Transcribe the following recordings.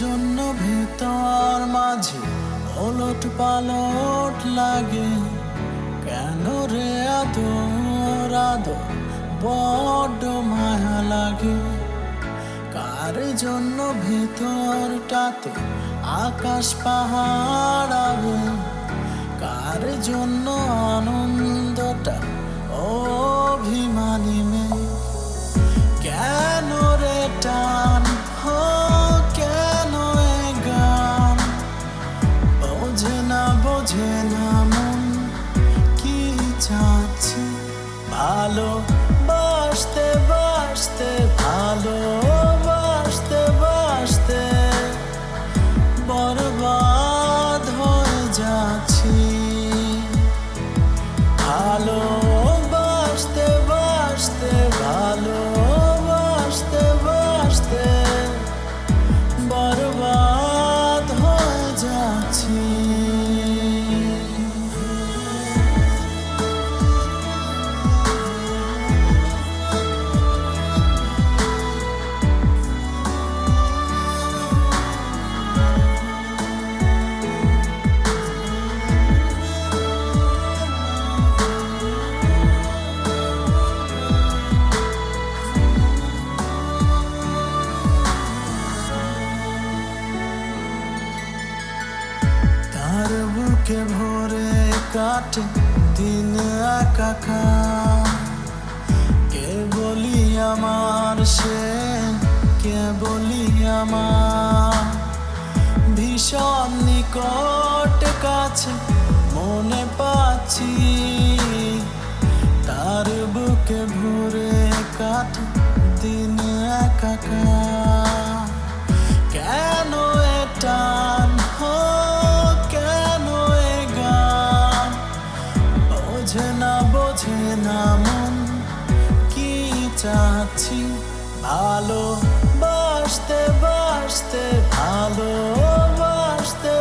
জন্য ভিতর মাঝে ওলট পালট লাগে। কেন রে আদর আদর, বড্ড মায়া লাগে। কার জন্য ভিতরটাতে আকাশ পাহাড় আগে কার জন্য আনন্দটা অভিমানী মেয়ে ভালো তার বুকে ভরে কাটে দিন একা কে বলি আমার সে? কে বলি আমার? ভীষণ নিকট কাছে মনে পাচ্ছি। তার বুকে ভরে কাটে দিন একা চাচ্ছি ভালো বাসতে বাসতে ভালো বাসতে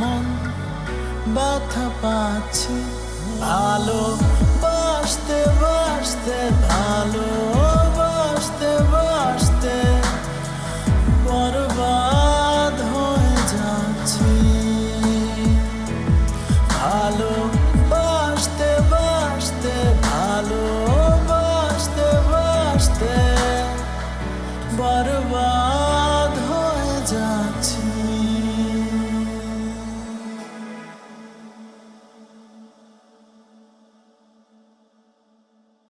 মন ব্যথা পাচ্ছে। ভালো